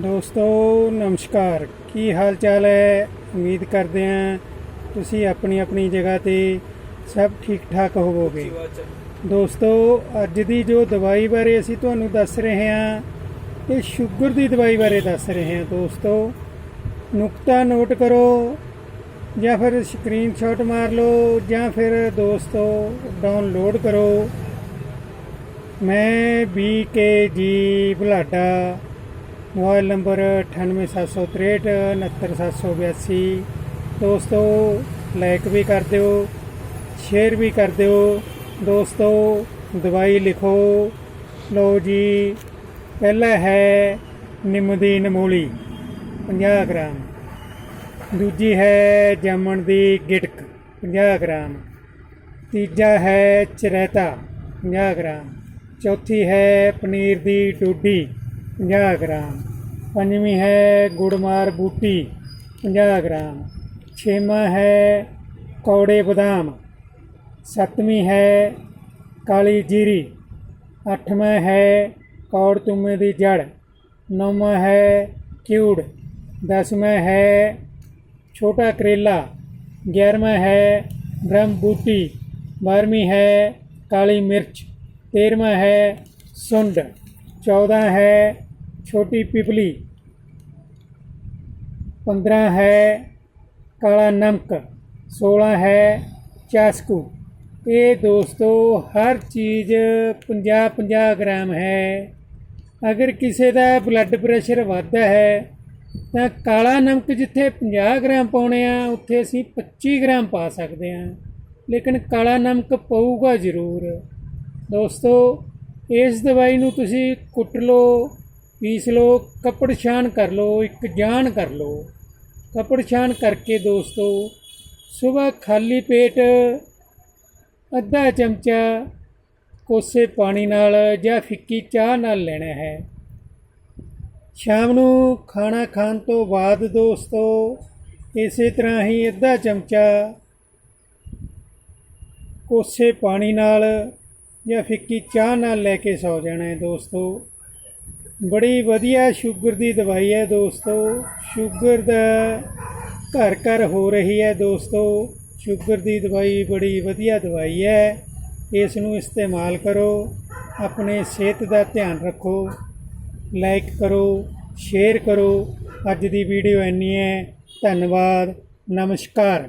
ਦੋਸਤੋ ਨਮਸਕਾਰ। ਕੀ ਹਾਲ ਚਾਲ ਹੈ? ਉਮੀਦ ਕਰਦੇ ਹਾਂ ਤੁਸੀਂ ਆਪਣੀ ਆਪਣੀ ਜਗ੍ਹਾ ਤੇ ਸਭ ਠੀਕ ਠਾਕ ਹੋਵੋਗੇ ਦੋਸਤੋ ਅੱਜ ਦੀ ਜੋ ਦਵਾਈ ਬਾਰੇ ਅਸੀਂ ਤੁਹਾਨੂੰ ਦੱਸ ਰਹੇ ਹਾਂ ਇਹ ਸ਼ੂਗਰ ਦੀ ਦਵਾਈ ਬਾਰੇ ਦੱਸ ਰਹੇ ਹਾਂ ਦੋਸਤੋ। ਨੁਕਤਾ ਨੋਟ ਕਰੋ ਜਾਂ ਫਿਰ ਸਕਰੀਨਸ਼ਾਟ ਮਾਰ ਲਓ ਜਾਂ ਫਿਰ ਦੋਸਤੋ ਡਾਊਨਲੋਡ ਕਰੋ। ਮੈਂ ਬੀਕੇਜੀ ਬੁਲਾਡਾ ਮੋਬਾਈਲ ਨੰਬਰ 9876 69782 ਦੋਸਤੋ ਲਾਈਕ ਵੀ ਕਰ ਦਿਓ ਸ਼ੇਅਰ ਵੀ ਕਰ ਦਿਓ। ਦੋਸਤੋ, ਦਵਾਈ ਲਿਖੋ। ਲਓ ਜੀ, ਪਹਿਲਾ ਹੈ ਨਿੰਮ ਦੀ ਨਮੂਲੀ 50 ਗ੍ਰਾਮ। ਦੂਜੀ ਹੈ ਜਾਮਣ ਦੀ ਗਿਟਕ 50 ਗ੍ਰਾਮ। ਤੀਜਾ ਹੈ ਚਰੈਤਾ 50 ਗ੍ਰਾਮ। ਚੌਥੀ ਹੈ ਪਨੀਰ ਦੀ ਡੋਡੀ 50 ਗ੍ਰਾਮ। ਪੰਜਵੀਂ ਹੈ ਗੁੜਮਾਰ ਬੂਟੀ 50 ਗ੍ਰਾਮ। ਛੇਵਾਂ ਹੈ ਕੌੜੇ ਬਦਾਮ। ਸੱਤਵੀਂ ਹੈ ਕਾਲੀ ਜੀਰੀ। ਅੱਠਵਾਂ ਹੈ ਕੌੜ ਤੁਮੇ ਦੀ ਜੜ। ਨੌਵਾਂ ਹੈ ਕਿਊੜ। ਦਸਵਾਂ ਹੈ ਛੋਟਾ ਕਰੇਲਾ। ਗਿਆਰਵਾਂ ਹੈ ਬ੍ਰਹਮ ਬੂਟੀ। ਬਾਰਵੀਂ ਹੈ ਕਾਲੀ ਮਿਰਚ। ਤੇਰਵਾਂ ਹੈ ਸੁੰਡ। ਚੌਦਾਂ ਹੈ ਛੋਟੀ ਪਿਪਲੀ। ਪੰਦਰਾਂ ਹੈ ਕਾਲਾ ਨਮਕ 16 ਹੈ ਚਾਸਕੂ। ਇਹ ਦੋਸਤੋ ਹਰ ਚੀਜ਼ 50 50 ਗ੍ਰਾਮ ਹੈ। ਅਗਰ ਕਿਸੇ ਦਾ ਬਲੱਡ ਪ੍ਰੈਸ਼ਰ ਵੱਧਦਾ ਹੈ, ਤਾਂ ਕਾਲਾ ਨਮਕ ਜਿੱਥੇ 50 ਗ੍ਰਾਮ ਪਾਉਣੇ ਆ, ਉੱਥੇ ਅਸੀਂ 25 ਗ੍ਰਾਮ ਪਾ ਸਕਦੇ ਹਾਂ ਲੇਕਿਨ ਕਾਲਾ ਨਮਕ ਪਊਗਾ ਜ਼ਰੂਰ। ਦੋਸਤੋ, ਇਸ ਦਵਾਈ ਨੂੰ ਤੁਸੀਂ ਕੁੱਟ ਲਓ ਪੀਸ ਲਓ, ਕੱਪੜ ਛਾਣ ਕਰ ਲਓ, ਇੱਕ ਜਾਨ ਕਰ ਲਓ। ਕੱਪੜ ਛਾਣ ਕਰਕੇ ਦੋਸਤੋ, ਸਵੇਰ ਖਾਲੀ ਪੇਟ ਅੱਧਾ ਚਮਚਾ ਕੋਸੇ ਪਾਣੀ ਨਾਲ ਜਾਂ ਫਿੱਕੀ ਚਾਹ ਨਾਲ ਲੈਣਾ ਹੈ। ਸ਼ਾਮ ਨੂੰ ਖਾਣਾ ਖਾਣ ਤੋਂ ਬਾਅਦ ਦੋਸਤੋ, ਇਸੇ ਤਰ੍ਹਾਂ ਹੀ ਅੱਧਾ ਚਮਚਾ ਕੋਸੇ ਪਾਣੀ ਨਾਲ ਜਾਂ ਫਿੱਕੀ ਚਾਹ ਨਾਲ ਲੈ ਕੇ ਸੌ ਜਾਣਾ ਹੈ ਦੋਸਤੋ। ਬੜੀ ਵਧੀਆ ਸ਼ੂਗਰ ਦੀ ਦਵਾਈ ਹੈ ਦੋਸਤੋ। ਸ਼ੂਗਰ ਦਾ ਘਰ ਘਰ ਹੋ ਰਹੀ ਹੈ ਦੋਸਤੋ। ਸ਼ੂਗਰ ਦੀ ਦਵਾਈ ਬੜੀ ਵਧੀਆ ਦਵਾਈ ਹੈ। ਇਸ ਨੂੰ ਇਸਤੇਮਾਲ ਕਰੋ। ਆਪਣੇ ਸਿਹਤ ਦਾ ਧਿਆਨ ਰੱਖੋ। ਲਾਈਕ ਕਰੋ, ਸ਼ੇਅਰ ਕਰੋ। ਅੱਜ ਦੀ ਵੀਡੀਓ ਇੰਨੀ ਹੈ। ਧੰਨਵਾਦ। ਨਮਸਕਾਰ।